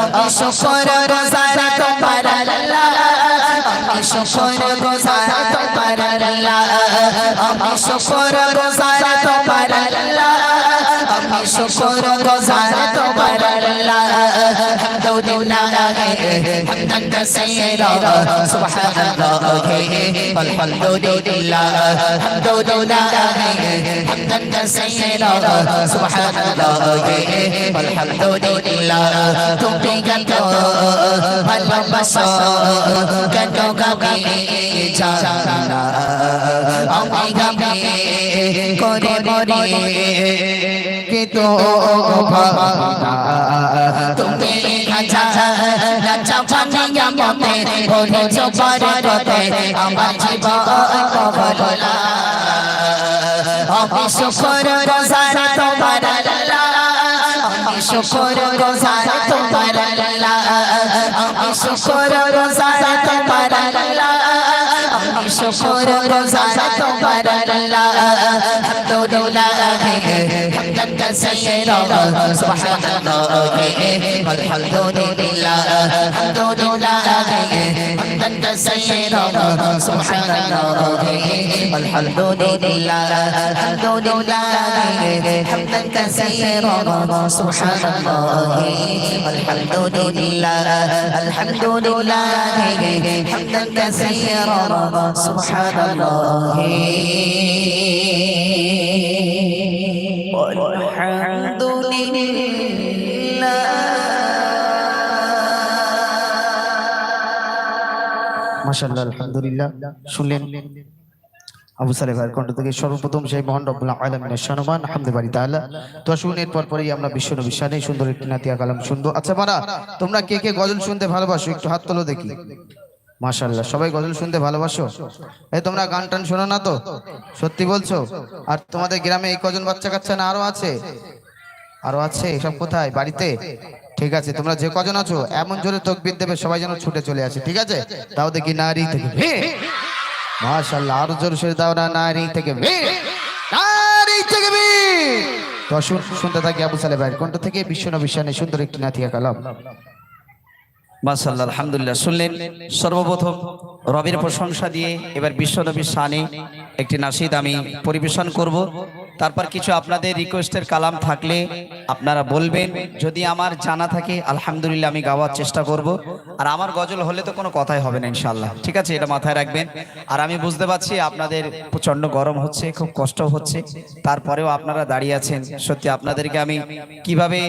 আমি শুকর গুজার তোমার আল্লাহ আমি শুকর গুজার তোমার আল্লাহ আমি শুকর গুজার তোমার হামদুলিল্লাহ হামদান কাসীরা সুবহানাল্লাহ আলহামদুলিল্লাহ হামদুলিল্লাহ হামদান কাসীরা সুবহানাল্লাহ আলহামদুলিল্লাহ তুমি কত ভালোবাসো কত গাবে জানা আমি গাবে করে করে কে তো ভাবনা তুমি রাজা রাজা nhóm nhóm thầy thầy hồi thầy cho bó đôi đôi thầy thầy ông bà chỉ bó ơ ơ bó bó đôi la ông bà sụp khôi đôi đôi dài ra tông bà đài đài la ông bà sụp khôi đôi đôi dài ra tông bà đài đài la ông bà sụp khôi đôi đôi dài ra tông bà đài đài la ông sụp khôi đôi đôi dài ra tông bà hấp đô سيد الله سبحان الله الحمد لله الحمد لله حمدا كثيرا سبحان الله الحمد لله الحمد لله حمدا كثيرا سبحان الله والحمد لله মাশাআল্লাহ, আলহামদুলিল্লাহ। শুনলেন? আবু ভাইয়ের কণ্ঠ থেকে সর্বপ্রথম সেই মহান রব্বুল আলামিনের সম্মান হামদে বাড়ি তাআলা। তো শুন এরপর পরেই আমরা বিশ্ব নবী শানে সুন্দর একটি নাতিয়া কালাম শুনব। আচ্ছা মারা, তোমরা কে কে গজল শুনতে ভালোবাসো? একটু হাত তোলো দেখি। মাশাআল্লাহ, সবাই গজল শুনতে ভালোবাসো? এই তোমরা গান টান শোনো না তো? সত্যি বলছো? আর তোমাদের গ্রামে এই কজন বাচ্চা কাচ্চা না আরও আছে? আরও আছে? এসব কোথায়? বাড়িতে? ঠিক আছে, তোমরা যে কজন আছো, এমন জোরে তকবির দেবে, সবাই যেন ছুটে চলে আসে, ঠিক আছে? তাও দেখি নারী থেকে মাশাল্লাহ আরও জোরে সরে দাও না, নারী থেকে। নারী থেকে। তো শুনতে থাকি আবু সালে ভাই কোনটা থেকে? বিশ্ব নবিশ্বানে সুন্দর একটি নাথিয়া কালাম। মাসাল্লাহ আলহামদুলিল্লাহ। শুনলেন, সর্বপ্রথম রবির প্রশংসা দিয়ে এবার বিশ্বনবীর শানে একটি নাসিদ আমি পরিবেশন করব। তারপর কিছু আপনাদের রিকোয়েস্টের কালাম থাকলে আপনারা বলবেন। যদি আমার জানা থাকে, আলহামদুলিল্লাহ আমি গাওয়ার চেষ্টা করব। আর আমার গজল হলে তো কোনো কথাই হবে না ইনশাল্লাহ ঠিক আছে, এটা মাথায় রাখবেন। আর আমি বুঝতে পারছি আপনাদের প্রচণ্ড গরম হচ্ছে, খুব কষ্ট হচ্ছে। তারপরেও আপনারা দাঁড়িয়ে আছেন। সত্যি আপনাদেরকে আমি কীভাবে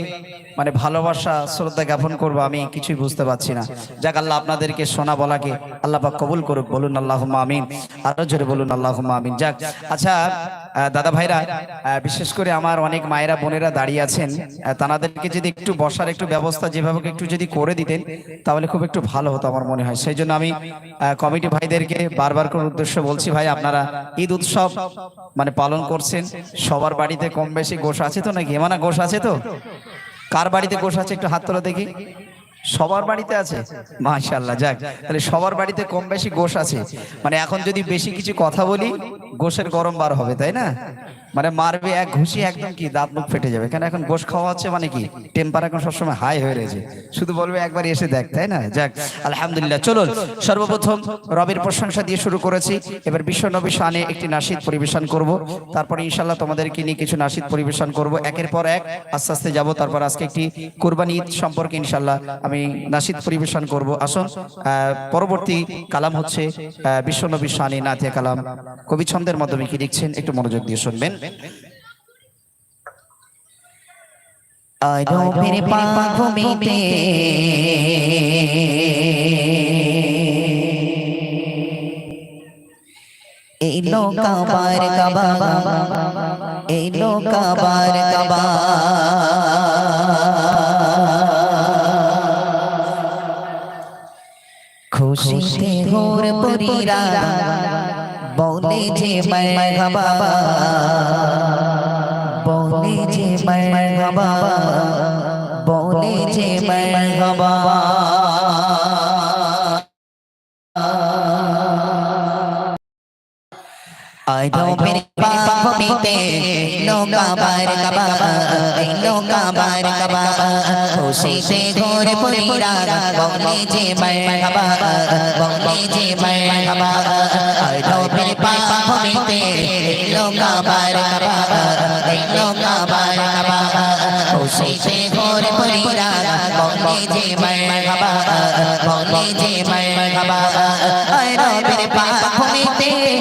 মানে ভালোবাসা, শ্রদ্ধা জ্ঞাপন করব, আমি কিছুই বুঝতে পারছি না। যাক, আল্লাহ আপনাদেরকে শোনা বলাকে আল্লাহ কবুল করুক, বলুন আল্লাহ আমিন। আরও জোরে বলুন আল্লাহ আমিন। যাক আচ্ছা দাদা ভাইরা বিশেষ করে আমার অনেক মায়েরা, বোনেরা দাঁড়িয়ে আছেন তানাদেরকে যদি একটু বসার, একটু ব্যবস্থা যেভাবে একটু যদি করে দিতেন, তাহলে খুব একটু ভালো হতো আমার মনে হয়। সেই জন্য আমি কমিটি ভাইদেরকে বারবার করে উদ্দেশ্য বলছি, ভাই, আপনারা ঈদ উৎসব মানে পালন করছেন, সবার বাড়িতে কম বেশি গোশ আছে তো নাকি? এমানা গোশ আছে তো? কার বাড়িতে গোশ আছে একটু হাত তোলা দেখি? সবার বাড়িতে আছে? মাশাল্লাহ যাক। তাহলে সবার বাড়িতে কম বেশি গোষ আছে। মানে এখন যদি বেশি কিছু কথা বলি গোষের গরম বার হবে, তাই না? মানে মারবে এক ঘুষি, একদম কি দাঁত মুখ ফেটে যাবে। কেন এখন গোশ খাওয়া হচ্ছে মানে কি? টেম্পার এখন সবসময় হাই হয়ে রয়েছে। শুধু বলবে একবার এসে দেখ, তাই না? যাক, আলহামদুলিল্লাহ। চলুন, সর্বপ্রথম রবের প্রশংসা দিয়ে শুরু করেছি। এবার বিশ্ব নবী শানে একটি নাসিদ পরিবেশন করব। তারপরে ইনশাল্লাহ তোমাদেরকে নিয়ে কিছু নাসিদ পরিবেশন করব। একের পর এক আস্তে আস্তে যাব। তারপর আজকে একটি কোরবানি ঈদ সম্পর্কে ইনশাল্লাহ আমি নাসিদ পরিবেশন করব। আসুন পরবর্তী কালাম হচ্ছে বিশ্ব নবী শানে নাতিয়া কালাম। কবি ছন্দের মাধ্যমে কি লিখছেন? একটু মনোযোগ দিয়ে শুনবেন। আরবের পাভূমিতে এই লোকাবার কাবা এই লোকাবার কাবা খুশিতে হোর পরিরা বলে যে মারহাবা বলে যে মারহাবা বলে যে মারহাবা আরবের পাভূমিতে লোকাবার কাবা লোকাবার কাবা খুশিতে ঘুরে পরিরা বলে যে মারহাবা বলে যে মারহাবা নবীর পাক ভূমিতে এলো কাবার কাবা এলো কাবার কাবা খুশিতে ঘুরে পরিরা বলে যে মারহাবা বলে যে মারহাবা নবীর পাক ভূমিতে এলো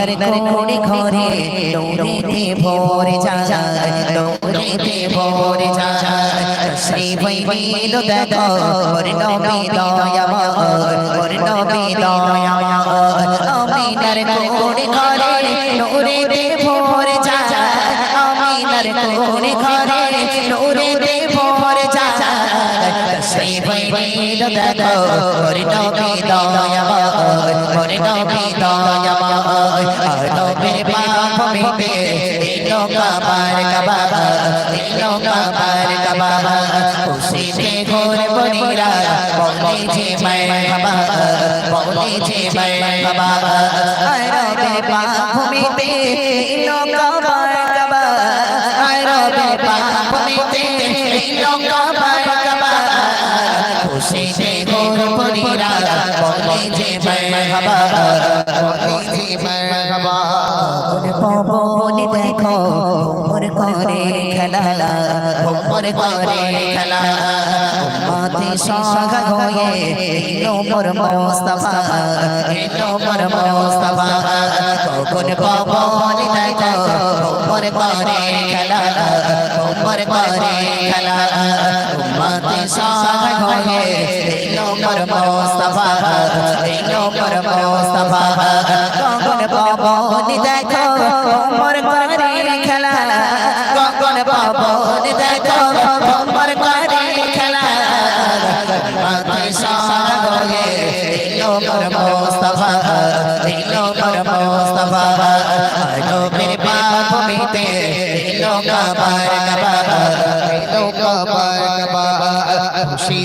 নীলার কোড়ে ঘরে দৌড়েতে ভরে যায় দৌড়েতে ভরে যায়। শ্রী বৈবেদ দেখো নবী ওর নবী দয়াময়। আমিনার কোড়ে ঘরে দৌড়েতে ভরে যায়। আমিনার কোড়ে ঘরে দৌড়েতে ভরে যায়। শ্রী বৈবেদ দেখো মিটে এলো কাবার কাবা এলো কাবার কাবা খুশিতে ঘোর বনিরা বলে যে মারহাবা বলে যে মারহাবা পাপ মিটে এলো যে মারহাবা যে মারহাবা পবন দেখো মোর করে খেলা মোর করে খেলা মাতে সাগা হয়ে এলো মোস্তফা এলো মোস্তফা কখন পবন দেখো মোর করে খেলা মোর করে খেলা মাতে সাগা হয়ে মোর মোস্তফা এলো মোর মোস্তফা কখন পবন দেখো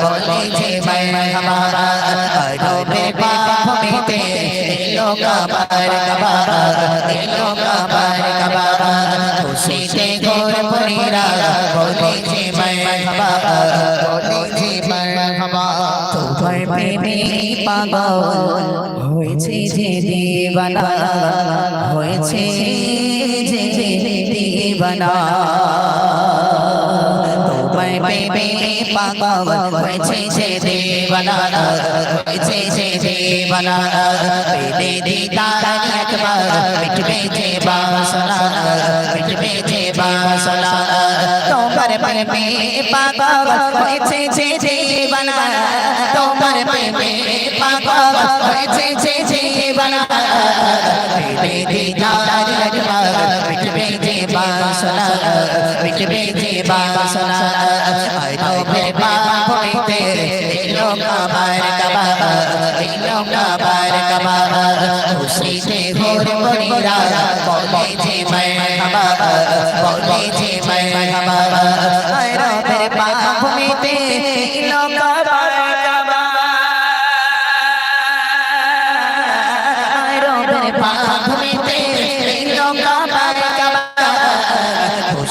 বলে যে মারহাবা নবীর পাপ মিতে এলো কাবার হয়েছে যে দিবানা তোমার প্রেমে পাগল হয়েছে যে দিবানা হয়েছে যে দিবানা পেলে দিদার একবার মিটবে যে বাসনা মিটবে যে বাসনা তোমার প্রেমে পাগল হয়েছে যে দিবানা তোমার প্রেমে পাগল হয়েছে যে দিবানা পেলে দিদার একবার মিটবে ঘোর করিরা বলে যে মারহাবা বলে যে মারহাবা আয় নবীর পাপ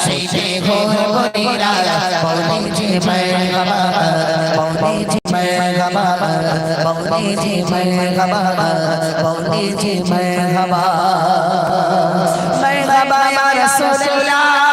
খুশিতে ঘোর করিরা বলে যে মারহাবা বলে যে মারহাবা বলে যে মারহাবা বলে যে মারহাবা মারহাবা মারহাবা ইয়া রাসূলুল্লাহ।